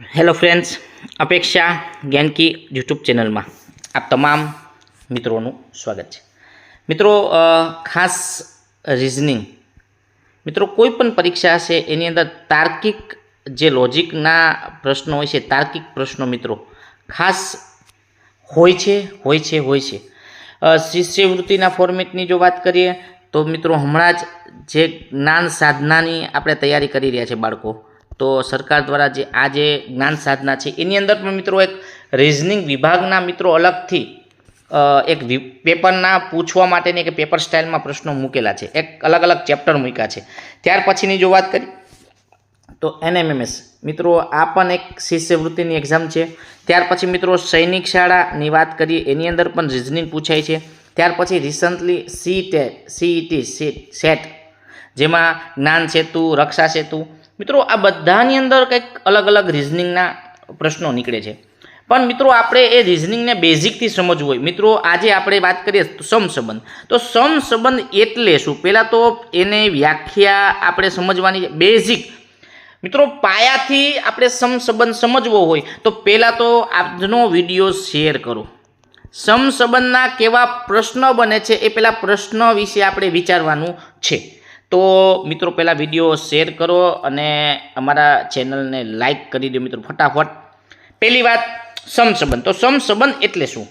Hello friends અપેક્ષા Gyanki YouTube ચેનલમાં આપ તમામ મિત્રોનું સ્વાગત છે. મિત્રો ખાસ રિઝનિંગ મિત્રો, કોઈ પણ પરીક્ષા હશે, એની અંદર તાર્કિક જે લોજિકના પ્રશ્નો હોય છે, તાર્કિક પ્રશ્નો મિત્રો, ખાસ હોય છે હોય છે હોય છે. શિષ્યવૃત્તિના ફોર્મેટની જો વાત કરીએ, તો મિત્રો, હમણાં જ જે જ્ઞાન સાધનાની આપણે તૈયારી કરી રહ્યા છે બાળકો તો સરકાર દ્વારા જે આ જે જ્ઞાન સાધના છે, એની અંદર પણ મિત્રો એક રિઝનિંગ વિભાગના મિત્રો અલગથી એક પેપરના પૂછવા માટેની કે પેપર સ્ટાઇલમાં પ્રશ્નો મૂકેલા છે. એક અલગ અલગ ચેપ્ટર મૂક્યા છે. ત્યાર પછીની જો વાત કરી, તો એનએમએમએસ. મિત્રો, આ પણ એક શિષ્યવૃત્તિની એક્ઝામ છે. ત્યાર પછી મિત્રો સૈનિક શાળાની વાત કરીએ, એની અંદર પણ રિઝનિંગ પૂછાય છે. ત્યાર પછી recently C TET CET SET જેમાં જ્ઞાન સેતુ, રક્ષા સેતુ મિત્રો, આ બધાની અંદર કંઈક અલગ અલગ રિઝનિંગના પ્રશ્નો નીકળે છે. પણ મિત્રો, આપણે એ રિઝનિંગને બેઝિકથી સમજવું હોય. મિત્રો, આજે આપણે વાત કરીએ તો સમ સંબંધ તો સમ સંબંધ એટલે શું? પહેલાં તો એને વ્યાખ્યા આપણે સમજવાની બેઝિક મિત્રો, પાયાથી આપણે સમ સંબંધ સમજવો હોય, તો પહેલાં તો આજનો વીડિયો શેર કરો. સમ સંબંધના કેવા પ્રશ્ન બને છે, એ પહેલાં પ્રશ્ન વિશે આપણે વિચારવાનું છે. તો મિત્રો, પહેલાં વીડિયો શેર કરો અને અમારા ચેનલને લાઈક કરી દો મિત્રો, ફટાફટ. પહેલી વાત, સમસંબંધ. તો સમસંબંધ એટલે શું?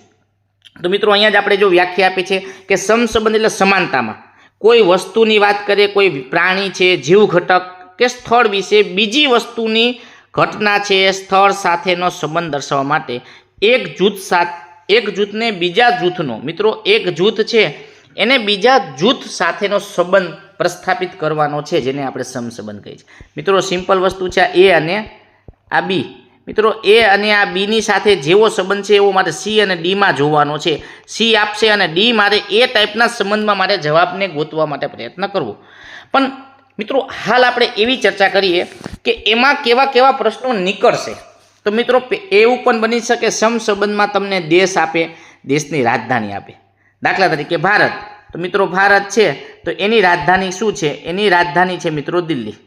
તો મિત્રો, અહીંયા જ આપણે જો વ્યાખ્યા આપી છે કે સમસંબંધ એટલે સમાનતામાં. કોઈ વસ્તુની વાત કરીએ, કોઈ પ્રાણી છે, જીવ ઘટક કે સ્થળ વિશે બીજી વસ્તુની ઘટના છે, સ્થળ સાથેનો સંબંધ દર્શાવવા માટે એક જૂથ સાથ એક જૂથને બીજા જૂથનો. મિત્રો, એક જૂથ છે એને બીજા જૂથ સાથેનો સંબંધ પ્રસ્થાપિત કરવાનો છે, જેને આપણે સમ સંબંધ કહીએ છીએ. મિત્રો સિમ્પલ વસ્તુ છે એ અને આ બી મિત્રો એ અને આ બીની સાથે જેવો સંબંધ છે, એવો મારે સી અને ડીમાં જોવાનો છે. સી આપશે અને ડી મારે એ ટાઈપના સંબંધમાં મારે જવાબને ગોતવા માટે પ્રયત્ન કરવો. પણ મિત્રો, હાલ આપણે એવી ચર્ચા કરીએ કે એમાં કેવા કેવા પ્રશ્નો નીકળશે. તો મિત્રો, એવું પણ બની શકે સમ સંબંધમાં તમને દેશ આપે, દેશની રાજધાની આપે. દાખલા તરીકે ભારત. તો મિત્રો ભારત છે, તો એની રાજધાની શું છે? એની રાજધાની છે મિત્રો દિલ્હી.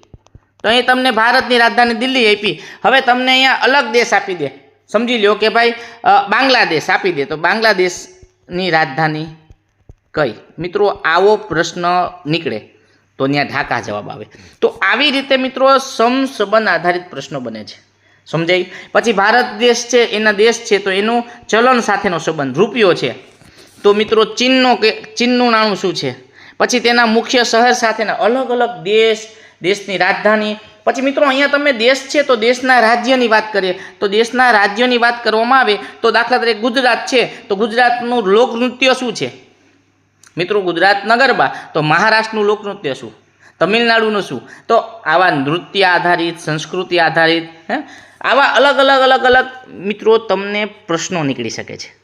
તો અહીં તમને ભારતની રાજધાની દિલ્હી આપી. હવે તમને અહીંયા અલગ દેશ આપી દે. સમજી લ્યો કે ભાઈ બાંગ્લાદેશ આપી દે. તો બાંગ્લાદેશની રાજધાની કઈ? મિત્રો આવો પ્રશ્ન નીકળે તો ત્યાં ઢાકા જવાબ આવે. તો આવી રીતે મિત્રો સમસંબંધ આધારિત પ્રશ્નો બને છે. સમજાય? પછી ભારત દેશ છે, એના દેશ છે, તો એનું ચલણ સાથેનો સંબંધ. રૂપિયો છે. તો મિત્રો, ચીનનો કે, ચીનનું નાણું શું છે? પછી તેના મુખ્ય શહેર સાથેના અલગ અલગ દેશ, દેશની રાજધાની. પછી મિત્રો, અહીંયા તમે દેશ છે તો દેશના રાજ્યની વાત કરીએ. તો દેશના રાજ્યોની વાત કરવામાં આવે તો દાખલા તરીકે ગુજરાત છે તો ગુજરાતનું લોકનૃત્ય શું છે? મિત્રો ગુજરાતના ગરબા તો મહારાષ્ટ્રનું લોકનૃત્ય શું? તમિલનાડુનું શું? તો આવા નૃત્ય આધારિત, સંસ્કૃતિ આધારિત, હે? આવા અલગ અલગ અલગ અલગ મિત્રો તમને પ્રશ્નો નીકળી શકે છે.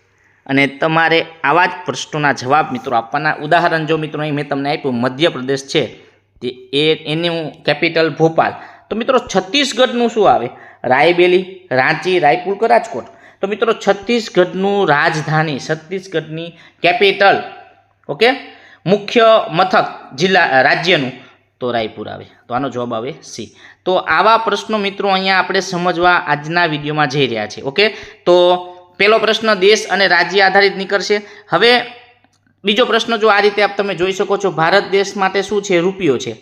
અને તમારે આવા જ પ્રશ્નોના જવાબ મિત્રો આપવાના. ઉદાહરણ જો મિત્રો અહીં મેં તમને આપ્યું, મધ્યપ્રદેશ છે, તે એ એનું કેપિટલ ભોપાલ. તો મિત્રો છત્તીસગઢનું શું આવે? રાયબેલી, રાંચી, રાયપુર કે રાજકોટ? તો મિત્રો છત્તીસગઢનું રાજધાની, છત્તીસગઢની કેપિટલ, ઓકે? મુખ્ય મથક જિલ્લા, રાજ્યનું તો રાયપુર આવે. તો આનો જવાબ આવે સી. તો આવા પ્રશ્નો મિત્રો અહીંયા આપણે સમજવા આજના વિડીયોમાં જઈ રહ્યા છે, ઓકે? તો પહેલો પ્રશ્ન દેશ અને રાજ્ય આધારિત નીકળશે. હવે બીજો પ્રશ્ન જો આ રીતે આપ તમે જોઈ શકો છો, ભારત દેશ માટે શું છે? રૂપિયો છે.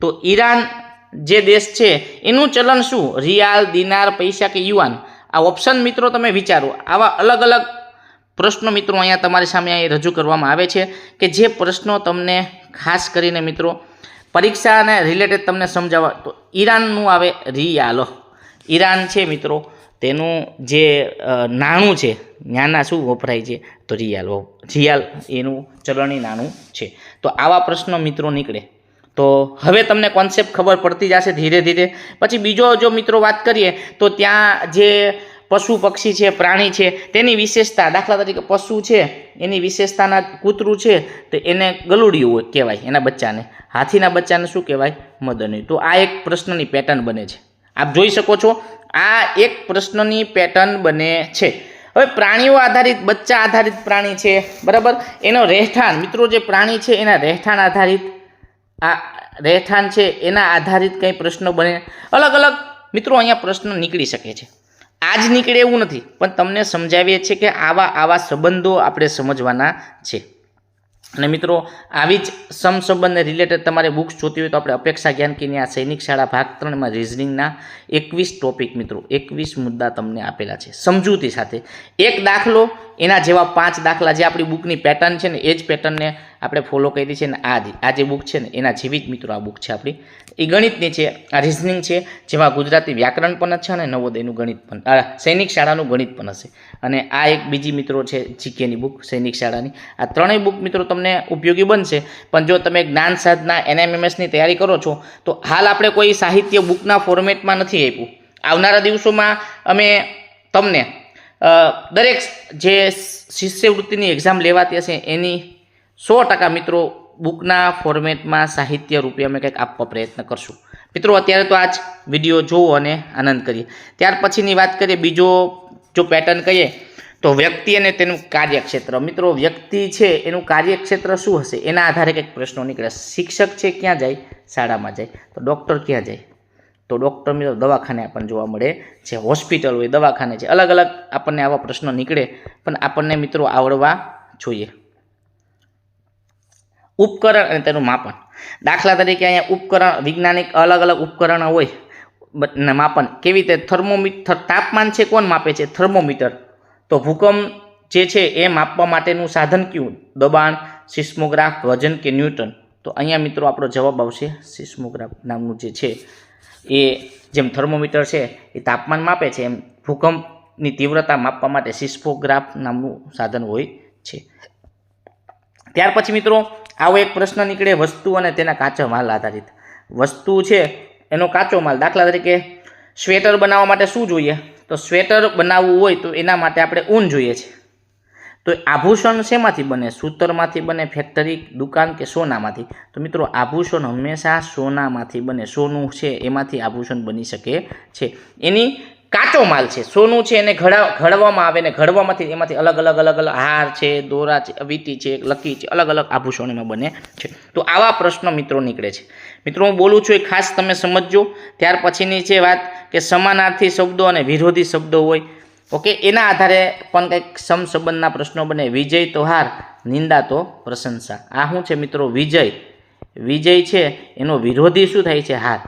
તો ઈરાન જે દેશ છે, એનું ચલણ શું? રિયાલ, દિનાર, પૈસા કે યુવાન આ ઓપ્શન મિત્રો તમે વિચારો. આવા અલગ અલગ પ્રશ્નો મિત્રો અહીંયા તમારી સામે અહીં રજૂ કરવામાં આવે છે કે જે પ્રશ્નો તમને ખાસ કરીને મિત્રો પરીક્ષાને રિલેટેડ તમને સમજાવવા. તો ઈરાનનું આવે રિયાલ. ઈરાન છે મિત્રો. તેનું જે નાણું છે નાના શું વપરાય છે, તો રિયાલ રિયાલ એનું ચલણી નાણું છે. તો આવા પ્રશ્નો મિત્રો નીકળે. તો હવે તમને કોન્સેપ્ટ ખબર પડતી જશે ધીરે ધીરે. પછી બીજો જો મિત્રો વાત કરીએ, તો ત્યાં જે પશુ પક્ષી છે, પ્રાણી છે, તેની વિશેષતા, દાખલા તરીકે પશુ છે, એની વિશેષતાના કૂતરું છે, તો એને ગલુડિયું કહેવાય, એના બચ્ચાને. હાથીના બચ્ચાને શું કહેવાય? મદની તો આ એક પ્રશ્નની પેટર્ન બને છે. આપ જોઈ શકો છો આ એક પ્રશ્નની પેટર્ન બને છે. હવે પ્રાણીઓ આધારિત, બચ્ચા આધારિત પ્રાણી છે, બરાબર? એનો રહેઠાણ, મિત્રો જે પ્રાણી છે એના રહેઠાણ આધારિત, આ રહેઠાણ છે, એના આધારિત કંઈ પ્રશ્નો બને. અલગ અલગ મિત્રો અહીંયા પ્રશ્ન નીકળી શકે છે. આજ નીકળે એવું નથી, પણ તમને સમજાવીએ છીએ કે આવા આવા સંબંધો આપણે સમજવાના છે. અને મિત્રો, આવી જ સમસંબંધને રિલેટેડ તમારે બુક્સ જોતી હોય તો આપણે અપેક્ષા જ્ઞાનકીની આ સૈનિક શાળા ભાગ ત્રણમાં રિઝનિંગના એકવીસ ટોપિક મિત્રો, એકવીસ મુદ્દા તમને આપેલા છે. સમજૂતી સાથે એક દાખલો એના જેવા પાંચ દાખલા જે આપણી બુકની પેટર્ન છે ને, એ જ પેટર્નને આપણે ફોલો કરી છે ને, આ આ જે બુક છે ને, એના જેવી જ મિત્રો આ બુક છે આપણી. એ ગણિતની છે, આ રિઝનિંગ છે, જેમાં ગુજરાતી વ્યાકરણ પણ છે અને નવોદયનું ગણિત પણ સૈનિક શાળાનું ગણિત પણ હશે. અને આ એક બીજી મિત્રો છે, જીકેની બુક સૈનિક શાળાની. આ ત્રણેય બુક મિત્રો તમને ઉપયોગી બનશે, પણ જો તમે જ્ઞાન સાધના એનએમએમએસની તૈયારી કરો છો, તો હાલ આપણે કોઈ સાહિત્ય બુકના ફોર્મેટમાં નથી આપ્યું. આવનારા દિવસોમાં અમે તમને દરેક જે શિષ્યવૃત્તિની એક્ઝામ લેવાતી હશે એની સો ટકા મિત્રો બુકના ફોર્મેટમાં સાહિત્ય રૂપે અમે કંઈક આપવા પ્રયત્ન કરશું. મિત્રો, અત્યારે તો આ જ વીડિયો જોવો અને આનંદ કરીએ. ત્યાર પછીની વાત કરીએ, બીજો જો પેટર્ન કહીએ, તો વ્યક્તિ અને તેનું કાર્યક્ષેત્ર. મિત્રો, વ્યક્તિ છે, એનું કાર્યક્ષેત્ર શું હશે? એના આધારે કંઈક પ્રશ્નો નીકળે. શિક્ષક છે, ક્યાં જાય? શાળામાં જાય. તો ડૉક્ટર ક્યાં જાય? તો ડૉક્ટર મિત્રો દવાખાને આપણને જોવા મળે છે. હોસ્પિટલ હોય, દવાખાને છે. અલગ અલગ આપણને આવા પ્રશ્નો નીકળે, પણ આપણને મિત્રો આવડવા જોઈએ. ઉપકરણ અને તેનું માપન. દાખલા તરીકે અહીંયા ઉપકરણ, વૈજ્ઞાનિક અલગ અલગ ઉપકરણો હોય માપન. કેવી રીતે? થર્મોમીટર તાપમાન છે કોણ માપે છે? થર્મોમીટર. તો ભૂકંપ જે છે એ માપવા માટેનું સાધન કયું? દબાણ, સિસ્મોગ્રાફ, વજન કે ન્યૂટન? તો અહીંયા મિત્રો આપણો જવાબ આવશે સિસ્મોગ્રાફ નામનું જે છે. એ જેમ થર્મોમીટર છે, એ તાપમાન માપે છે, એમ ભૂકંપની તીવ્રતા માપવા માટે સિસ્ફોગ્રાફ નામનું સાધન હોય છે. ત્યાર પછી મિત્રો, આવો એક પ્રશ્ન નીકળે વસ્તુ અને તેના કાચા માલ આધારિત. વસ્તુ છે, એનો કાચો માલ. દાખલા તરીકે, સ્વેટર બનાવવા માટે શું જોઈએ? તો સ્વેટર બનાવવું હોય તો એના માટે આપણે ઊન જોઈએ છે. તો આભૂષણ શેમાંથી બને? સૂતરમાંથી બને ફેક્ટરી દુકાન કે સોનામાંથી? તો મિત્રો, આભૂષણ હંમેશા સોનામાંથી બને. સોનું છે, એમાંથી આભૂષણ બની શકે છે. એની કાચો માલ છે. સોનું છે, એને ઘડા, ઘડવામાં આવે ને ઘડવામાંથી એમાંથી અલગ અલગ અલગ અલગ હાર છે, દોરા છે વીટી છે, લકી છે, અલગ અલગ આભૂષણ એમાં બને છે. તો આવા પ્રશ્નો મિત્રો નીકળે છે. મિત્રો, હું બોલું છું એ ખાસ તમે સમજજો. ત્યાર પછીની છે વાત કે સમાનાર્થી શબ્દો અને વિરોધી શબ્દો હોય ઓકે, એના આધારે પણ કંઈક સમસંબંધના પ્રશ્નો બને. વિજય તો હાર નિંદા તો પ્રશંસા. આ શું છે મિત્રો? વિજય. વિજય છે, એનો વિરોધી શું થાય છે? હાર.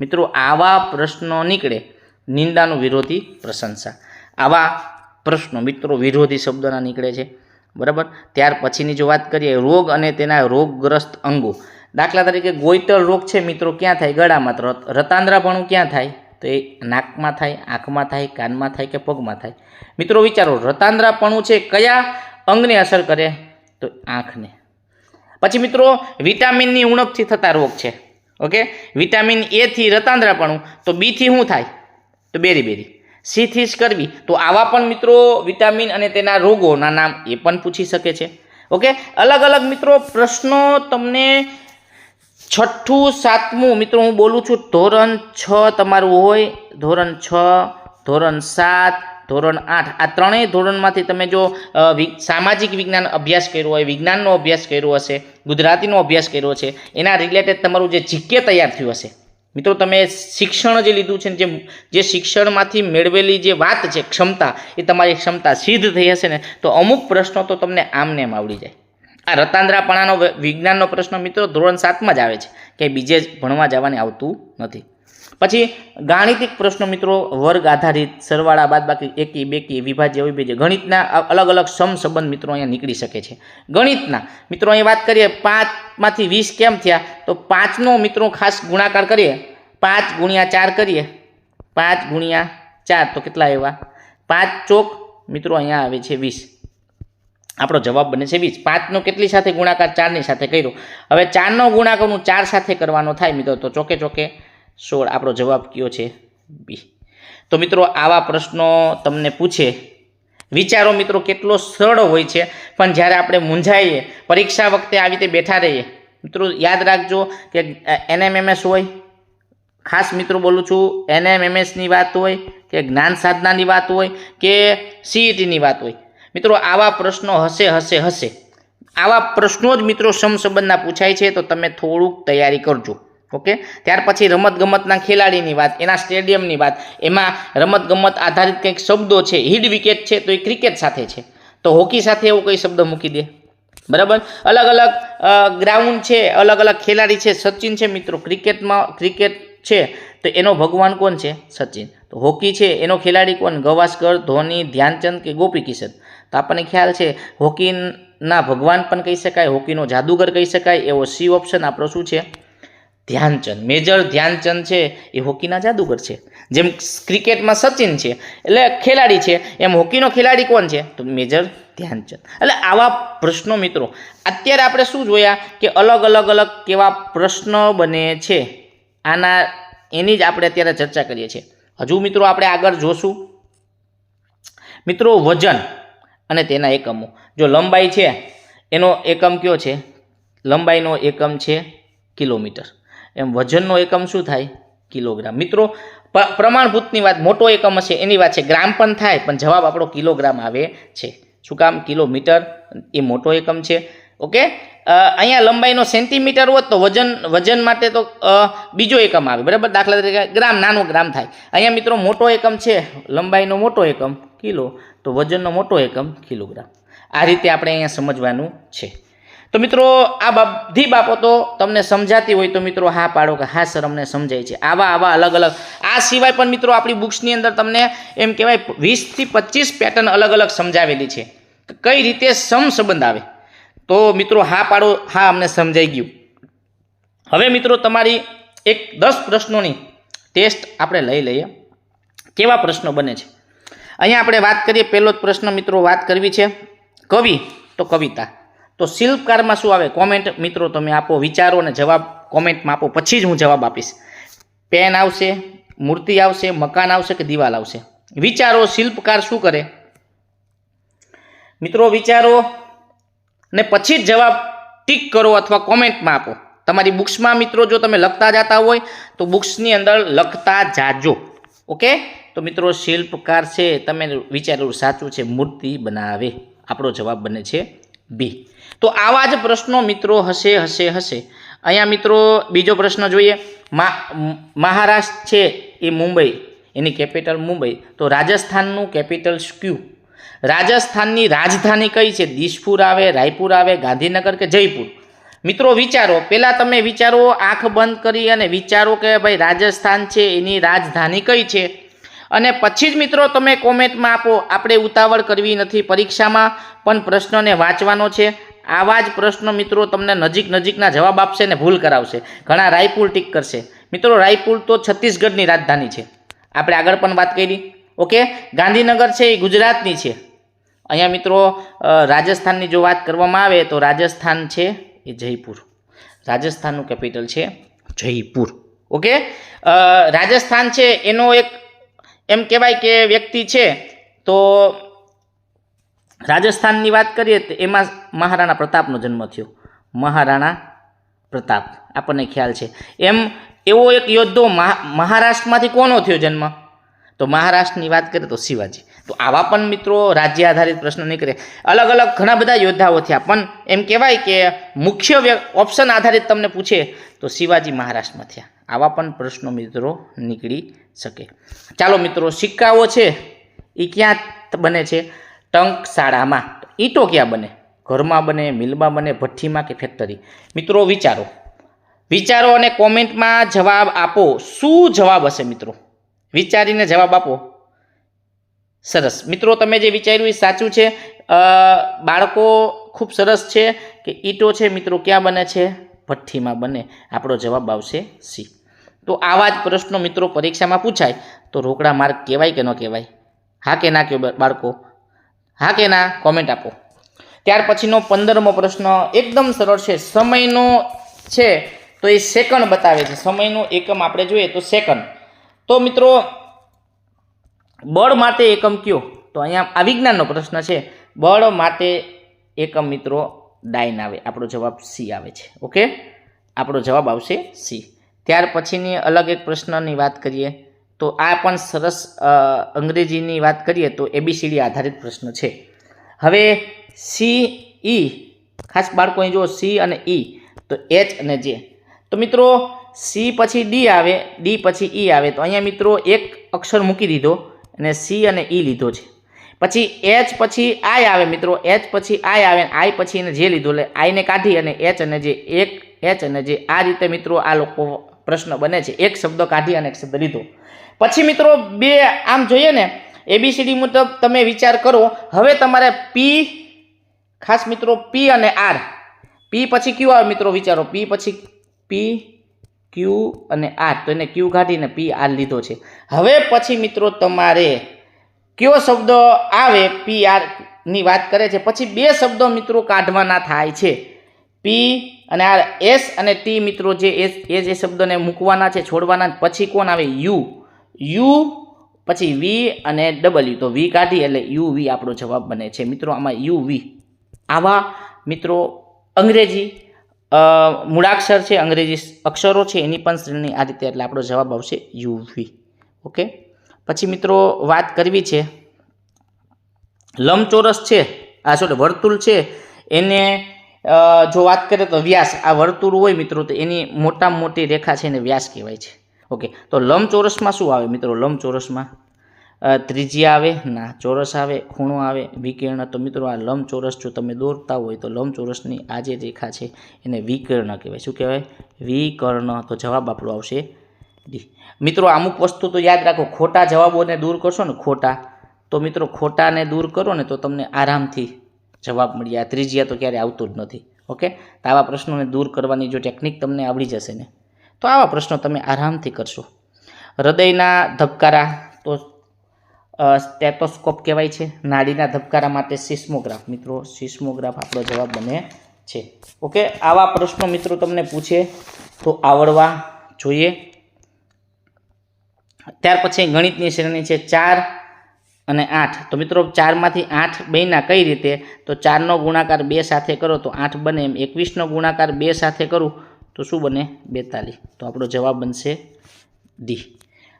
મિત્રો, આવા પ્રશ્નો નીકળે, નિંદાનો વિરોધી પ્રશંસા. આવા પ્રશ્નો મિત્રો, વિરોધી શબ્દોના નીકળે છે. બરાબર? ત્યાર પછીની જો વાત કરીએ, રોગ અને તેના રોગગ્રસ્ત અંગો. દાખલા તરીકે ગોઈટર રોગ છે મિત્રો, ક્યાં થાય? ગળામાં રતાંદ્રાપણું ક્યાં થાય? તો એ નાકમાં થાય, આંખમાં થાય, કાનમાં થાય કે પગમાં થાય? મિત્રો વિચારો રતાંદ્રાપણું છે કયા અંગને અસર કરે? તો આંખને. પછી મિત્રો, વિટામિનની ઉણપથી થતા રોગ છે. ઓકે? વિટામિન એથી રતાંદ્રાપણું તો બીથી શું થાય? તો બેરી બેરી. સીથી કરવી તો આવા પણ મિત્રો વિટામિન અને તેના રોગોના નામ એ પણ પૂછી શકે છે. ઓકે? અલગ અલગ મિત્રો પ્રશ્નો તમને છઠ્ઠું, સાતમું, મિત્રો હું બોલું છું, ધોરણ છ તમારું હોય. ધોરણ છ, ધોરણ સાત, ધોરણ આઠ. આ ત્રણેય ધોરણમાંથી તમે જો સામાજિક વિજ્ઞાન અભ્યાસ કર્યો હોય, વિજ્ઞાનનો અભ્યાસ કર્યો હશે, ગુજરાતીનો અભ્યાસ કર્યો છે, એના રિલેટેડ તમારું જે જીકે તૈયાર થયું હશે. મિત્રો તમે શિક્ષણ જે લીધું છે જે જે શિક્ષણમાંથી મેળવેલી જે વાત છે, ક્ષમતા, એ તમારી ક્ષમતા સિદ્ધ થઈ હશે ને, તો અમુક પ્રશ્નો તો તમને આમને એમ આવડી જાય. આ રતાંદ્રાપણાનો વિજ્ઞાનનો પ્રશ્ન મિત્રો ધોરણ સાતમાં જ આવે છે. કે બીજે ભણવા જવાની આવતું નથી. પછી ગાણિતિક પ્રશ્નો મિત્રો, વર્ગ આધારિત, સરવાળા, બાદબાકી, એકી, બેકી, વિભાજ્ય, અવિભાજ્ય, ગણિતના અલગ અલગ સમ સંબંધ મિત્રો અહીંયા નીકળી શકે છે. ગણિતના, મિત્રો અહીં વાત કરીએ પાંચમાંથી વીસ કેમ થયા? તો પાંચનો મિત્રો ખાસ ગુણાકાર કરીએ. પાંચ ગુણ્યા ચાર કરીએ. પાંચ ગુણ્યા ચાર, તો કેટલા એવા પાંચ ચોક મિત્રો અહીંયા આવે છે વીસ. આપણો જવાબ બને છે વીસ પાંચનો કેટલી સાથે ગુણાકાર? ચારની સાથે કર્યો. હવે ચારનો ગુણાકાર હું ચાર સાથે કરવાનો થાય મિત્રો. તો ચોકે ચોકે સોળ. આપણો જવાબ કયો છે? બી. તો મિત્રો, આવા પ્રશ્નો તમને પૂછે. વિચારો મિત્રો, કેટલો સરળ હોય છે. પણ જ્યારે આપણે મૂંઝાઈએ, પરીક્ષા વખતે આવી રીતે બેઠા રહીએ. મિત્રો, યાદ રાખજો કે એનએમએમએસ હોય. ખાસ મિત્રો બોલું છું, એનએમએમએસની વાત હોય કે જ્ઞાન સાધનાની વાત હોય કે સીઈટીની વાત હોય. મિત્રો, આવા પ્રશ્નો હશે હશે હશે. આવા પ્રશ્નો જ મિત્રો સમસંબંધના પૂછાય છે, તો તમે થોડુંક તૈયારી કરજો. ઓકે? ત્યાર પછી રમતગમતના ખેલાડીની વાત, એના સ્ટેડિયમની વાત. એમાં રમતગમત આધારિત કંઈક શબ્દો છે, હિડ વિકેટ છે, તો એ ક્રિકેટ સાથે છે. તો હોકી સાથે એવો કંઈ શબ્દ મૂકી દે. બરાબર? અલગ અલગ ગ્રાઉન્ડ છે, અલગ અલગ ખેલાડી છે, સચિન છે મિત્રો. ક્રિકેટમાં, ક્રિકેટ છે, તો એનો ભગવાન કોણ છે? સચિન. તો હોકી છે, એનો ખેલાડી કોણ? ગવાસ્કર, ધોની, ધ્યાનચંદ કે ગોપી કિશન? તો આપણને ખ્યાલ છે, હોકીના ભગવાન પણ કહી શકાય, હોકીનો જાદુગર કહી શકાય, એવો સી ઓપ્શન આપણો શું છે? ધ્યાનચંદ. મેજર ધ્યાનચંદ છે, એ હોકીના જાદુગર છે. જેમ ક્રિકેટમાં સચિન છે, એટલે ખેલાડી છે, એમ હોકીનો ખેલાડી કોણ છે? તો મેજર ધ્યાનચંદ. એટલે આવા પ્રશ્નો મિત્રો, અત્યારે આપણે શું જોયા કે અલગ અલગ અલગ કેવા પ્રશ્નો બને છે? આના, એની જ આપણે અત્યારે ચર્ચા કરીએ છીએ. હજુ મિત્રો આપણે આગળ જોશું. મિત્રો, વજન. અને તેના એકમો. જો લંબાઈ છે, એનો એકમ કયો છે? લંબાઈનો એકમ છે કિલોમીટર. એમ વજનનો એકમ શું થાય? કિલોગ્રામ. મિત્રો પ્રમાણભૂતની વાત મોટો એકમ હશે, એની વાત છે ગ્રામ પણ થાય, પણ જવાબ આપણો કિલોગ્રામ આવે છે. શું કામ? કિલોમીટર. એ મોટો એકમ છે. ઓકે? અહીંયા લંબાઈનો સેન્ટીમીટર હોત તો વજન વજન માટે તો બીજો એકમ આવે. બરાબર? દાખલા તરીકે ગ્રામ, નાનો ગ્રામ થાય. અહીંયા મિત્રો મોટો એકમ છે, લંબાઈનો મોટો એકમ, કિલો. તો વજનનો મોટો એકમ કિલોગ્રામ. આ રીતે આપણે અહીંયા સમજવાનું છે. તો મિત્રો, આ બધી બાબતો તમને સમજાતી હોય તો મિત્રો, હા પાડો કે હા સર, અમને સમજાય છે. આવા આવા અલગ અલગ. આ સિવાય પણ મિત્રો, આપણી બુક્સની અંદર તમને એમ કહેવાય, વીસથી પચીસ પેટર્ન અલગ અલગ સમજાવેલી છે. કઈ રીતે સમ સંબંધ આવે? તો મિત્રો, હા પાડો, હા અમને સમજાઈ ગયું. હવે મિત્રો, તમારી એક દસ પ્રશ્નોની ટેસ્ટ આપણે લઈ લઈએ. કેવા પ્રશ્નો બને છે? અહીંયા આપણે વાત કરીએ, પહેલો જ પ્રશ્ન મિત્રો વાત કરવી છે, કવિ તો કવિતા. તો શિલ્પકારમાં શું આવે? કોમેન્ટ મિત્રો તમે આપો, વિચારો અને જવાબ કોમેન્ટમાં આપો, પછી જ હું જવાબ આપીશ. પેન આવશે, મૂર્તિ આવશે, મકાન આવશે કે દિવાલ આવશે? વિચારો, શિલ્પકાર શું કરે? મિત્રો વિચારો ને પછી જ જવાબ ટીક કરો અથવા કોમેન્ટમાં આપો. તમારી બુક્સમાં મિત્રો જો તમે લખતા જતા હોય, તો બુક્સની અંદર લખતા જાજો. ઓકે તો મિત્રો, શિલ્પકાર છે, તમે વિચાર્યું સાચું છે, મૂર્તિ બનાવે. આપણો જવાબ બને છે બી તો આવા જ પ્રશ્નો મિત્રો હશે હશે હશે. અહીંયા મિત્રો, બીજો પ્રશ્ન જોઈએ. મહારાષ્ટ્ર છે એ મુંબઈ, એની કેપિટલ મુંબઈ. તો રાજસ્થાનનું કેપિટલ ક્યુ રાજસ્થાનની રાજધાની કઈ છે? દિશપુર આવે, રાયપુર આવે, ગાંધીનગર કે જયપુર? મિત્રો, વિચારો. પહેલાં તમે વિચારો, આંખ બંધ કરી અને વિચારો કે ભાઈ રાજસ્થાન છે, એની રાજધાની કઈ છે? અને પછી જ મિત્રો તમે કોમેન્ટમાં આપો, આપણે ઉતાવળ કરવી નથી પરીક્ષામાં, પણ પ્રશ્નને વાંચવાનો છે. આવા જ પ્રશ્નો મિત્રો તમને નજીક નજીકના જવાબ આપશે ને ભૂલ કરાવશે. ઘણા રાયપુર ટીક કરશે. મિત્રો રાયપુર તો છત્તીસગઢની રાજધાની છે. આપણે આગળ પણ વાત કરી. ઓકે? ગાંધીનગર છે એ ગુજરાતની છે. અહીંયા મિત્રો રાજસ્થાનની જો વાત કરવામાં આવે તો રાજસ્થાન છે એ જયપુર. રાજસ્થાનનું કેપિટલ છે જયપુર. ઓકે? રાજસ્થાન છે એનો એક એમ કહેવાય કે વ્યક્તિ છે, તો રાજસ્થાનની વાત કરીએ તો એમાં મહારાણા પ્રતાપનો જન્મ થયો. મહારાણા પ્રતાપ, આપણને ખ્યાલ છે. એમ એવો એક યોદ્ધો મહા- મહારાષ્ટ્રમાંથી કોનો થયો જન્મ? તો મહારાષ્ટ્રની વાત કરીએ તો શિવાજી. તો આવા પણ મિત્રો રાજ્ય આધારિત પ્રશ્નો નીકળે. અલગ અલગ ઘણા બધા યોદ્ધાઓ થયા, પણ એમ કહેવાય કે મુખ્ય ઓપ્શન આધારિત તમને પૂછે તો શિવાજી મહારાષ્ટ્રમાં થયા. આવા પણ પ્રશ્નો મિત્રો નીકળી શકે. ચાલો મિત્રો, સિક્કાઓ છે એ ક્યાં બને છે? ટંકશાળામાં શાળામાં. ઈંટો ક્યાં બને? ઘરમાં બને, મિલમાં બને, ભઠ્ઠીમાં કે ફેક્ટરી મિત્રો, વિચારો. વિચારો અને કોમેન્ટમાં જવાબ આપો. શું જવાબ હશે મિત્રો? વિચારીને જવાબ આપો. સરસ. મિત્રો, તમે જે વિચાર્યું એ સાચું છે. બાળકો ખૂબ સરસ છે કે ઈંટો છે મિત્રો, ક્યાં બને છે? ભઠ્ઠીમાં બને. આપણો જવાબ આવશે સી. તો આવા જ પ્રશ્નો મિત્રો પરીક્ષામાં પૂછાય. તો રોકડા માર્ક કહેવાય કે ન કહેવાય? હા કે ના કહો બાળકો? હા કે ના? કોમેન્ટ આપો. ત્યાર પછીનો પંદરમો પ્રશ્ન એકદમ સરળ છે. સમયનો છે તો એ સેકન્ડ બતાવે છે. સમયનો એકમ આપણે જોઈએ તો સેકન્ડ તો મિત્રો, બળ માટે એકમ કયો? તો અહીંયા આ વિજ્ઞાનનો પ્રશ્ન છે. બળ માટે એકમ મિત્રો ડાઇન આવે. આપણો જવાબ સી આવે છે. ઓકે? આપણો જવાબ આવશે સી. ત્યાર પછીની અલગ એક પ્રશ્નની વાત કરીએ, તો આ પણ સરસ અંગ્રેજીની વાત કરીએ તો એબીસીડી આધારિત પ્રશ્ન છે. હવે સી ઈ ખાસ બાળકો અહીં જુઓ સી અને ઈ તો એચ અને જે તો મિત્રો સી પછી ડી આવે ડી પછી ઈ આવે, તો અહીંયા મિત્રો એક અક્ષર મૂકી દીધો અને સી અને ઈ લીધો છે. પછી એચ પછી આઈ આવે મિત્રો એચ પછી આઈ આવે આઈ પછી એને જે લીધો, એટલે આઈને કાઢી અને એચ અને જે એક એચ અને જે આ રીતે મિત્રો આ લોકો પ્રશ્ન બને છે. એક શબ્દ કાઢી અને એક શબ્દ લીધો. પછી મિત્રો બે આમ જોઈએ ને એબીસીડી મુજબ તમે વિચાર કરો, હવે તમારે પી ખાસ મિત્રો પી અને આર પી પછી ક્યુ આવે મિત્રો, વિચારો. પી પછી પી ક્યુ અને આર તો એને ક્યુ કાઢીને પી આર લીધો છે. હવે પછી મિત્રો તમારે કયો શબ્દ આવે પી આરની વાત કરે છે. પછી બે શબ્દો મિત્રો કાઢવાના થાય છે. પી અને આ એસ અને ટી મિત્રો જે એ જે શબ્દોને મૂકવાના છે, છોડવાના, પછી કોણ આવે? યુ યુ પછી વી અને ડબલ્યુ તો વી કાઢી એટલે યુ વી આપણો જવાબ બને છે. મિત્રો, આમાં યુ વી આવા મિત્રો, અંગ્રેજી મૂળાક્ષર છે, અંગ્રેજી અક્ષરો છે, એની પણ શ્રેણી આ રીતે એટલે આપણો જવાબ આવશે યુ વી ઓકે? પછી મિત્રો, વાત કરવી છે. લંબચોરસ છે, આ સોરી વર્તુળ છે. એને જો વાત કરીએ તો વ્યાસ આ વર્તુળ હોય મિત્રો તો એની મોટામાં મોટી રેખા છે એને વ્યાસ કહેવાય છે. ઓકે તો લંબચોરસમાં શું આવે મિત્રો? લંબચોરસમાં અ, ત્રિજ્યા આવે ના ચોરસ આવે ખૂણો આવે વિકર્ણ. તો મિત્રો આ લંબચોરસ જો તમે દોરતા હોય તો લંબચોરસની આ જે રેખા છે એને વિકર્ણ કહેવાય. શું કહેવાય? વિકર્ણ. તો જવાબ આપણો આવશે ડી મિત્રો અમુક વસ્તુ તો યાદ રાખો ખોટા જવાબોને દૂર કરશો ને ખોટા. તો મિત્રો ખોટાને દૂર કરો ને તો તમને આરામથી જવાબ મળી જાય ત્રિજ્યા તો ક્યારે આવતું જ નથી. ઓકે તો આવા પ્રશ્નોને દૂર કરવાની જો ટેકનિક તમને આવડી જશે ને, તો આવા પ્રશ્નો તમે આરામથી કરશો. હૃદયના ધબકારા તો સ્ટેટોસ્કોપ કહેવાય છે. નાડીના ધબકારા માટે સિસ્મોગ્રાફ મિત્રો સિસ્મોગ્રાફ આપણો જવાબ બને છે. ઓકે આવા પ્રશ્નો મિત્રો તમને પૂછે તો આવડવા જોઈએ. ત્યાર પછી ગણિતની શ્રેણી છે ચાર અને આઠ. તો મિત્રો, ચારમાંથી આઠ બેના કઈ રીતે? તો ચારનો ગુણાકાર બે સાથે કરો, તો આઠ બને એમ. એકવીસનો ગુણાકાર બે સાથે કરું, તો શું બને? બેતાલીસ. તો આપણો જવાબ બનશે ડી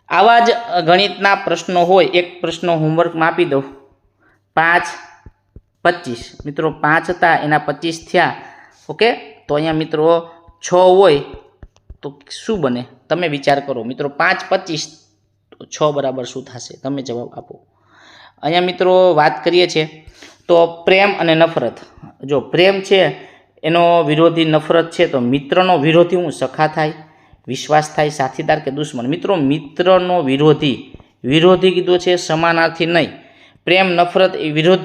આવા જ ગણિતના પ્રશ્નો હોય, એક પ્રશ્નો હોમવર્કમાં આપી દઉં. પાંચ, પચીસ. મિત્રો, પાંચ હતા, એના પચીસ થયા. ઓકે? તો અહીંયા મિત્રો છ હોય, તો શું બને? તમે વિચાર કરો. મિત્રો, પાંચ, પચીસ, તો છ બરાબર શું થશે? તમે જવાબ આપો. અહીંયા મિત્રો વાત કરીએ છીએ, તો પ્રેમ અને નફરત. જો પ્રેમ છે, એનો વિરોધી નફરત છે, તો મિત્રનો વિરોધી હું સખા થાય, વિશ્વાસ થાય, સાથીદાર કે દુશ્મન. મિત્રો, મિત્રનો વિરોધી વિરોધી કીધો છે, સમાનાર્થી નહીં. પ્રેમ, નફરત એ વિરોધ,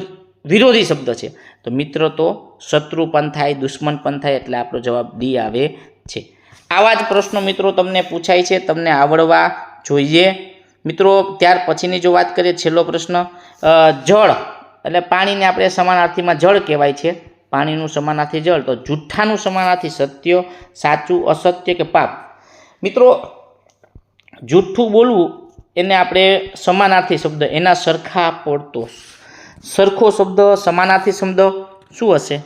વિરોધી શબ્દ છે. તો મિત્ર તો શત્રુ પણ થાય, દુશ્મન પણ થાય એટલે આપણો જવાબ ડી આવે છે. આવા જ પ્રશ્નો મિત્રો તમને પૂછાય છે, તમને આવડવા જોઈએ. મિત્રો, ત્યાર પછીની જો વાત કરીએ, છેલ્લો પ્રશ્ન જળ, એટલે પાણીને આપણે સમાનાર્થીમાં જળ કહેવાય છે. પાણીનું સમાનાર્થી જળ, તો જૂઠ્ઠાનું સમાનાર્થી સત્ય, સાચું અસત્ય કે પાપ? મિત્રો જૂઠ્ઠું બોલવું એને આપણે સમાનાર્થી શબ્દ, એના સરખા પડતો. સરખો શબ્દ, સમાનાર્થી શબ્દ શું હશે?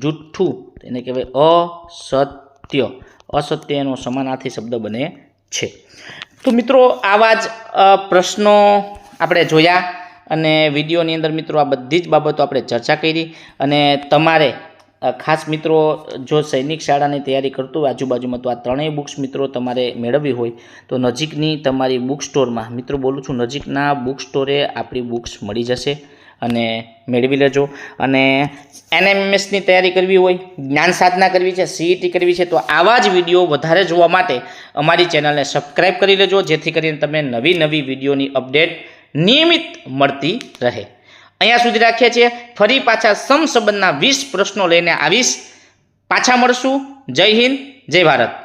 જૂઠ્ઠું એને કહેવાય અસત્ય. અસત્ય એનો સમાનાર્થી શબ્દ બને છે. તો મિત્રો, આવા જ પ્રશ્નો આપણે જોયા અને વિડીયોની અંદર મિત્રો આ બધી જ બાબતો આપણે ચર્ચા કરી અને તમારે ખાસ મિત્રો, જો સૈનિક શાળાની તૈયારી કરતું હોય, આજુબાજુમાં તો આ ત્રણેય બુક્સ મિત્રો તમારે મેળવવી હોય, તો નજીકની તમારી બુક સ્ટોરમાં મિત્રો બોલું છું, નજીકના બુક સ્ટોરે આપણી બુક્સ મળી જશે. અને મેળવી લેજો. અને એનએમએસની તૈયારી કરવી હોય, જ્ઞાન સાધના કરવી છે સીઈટી કરવી છે, તો આવા જ વીડિયો વધારે જોવા માટે અમારી ચેનલને સબસ્ક્રાઈબ કરી લેજો, જેથી કરીને તમને નવી નવી વિડીયોની અપડેટ નિયમિત મળતી રહે. અહીંયા સુધી રાખીએ છીએ. ફરી પાછા સમસંબંધના વીસ પ્રશ્નો લઈને આવીશ. પાછા મળશું. જય હિન્દ, જય ભારત.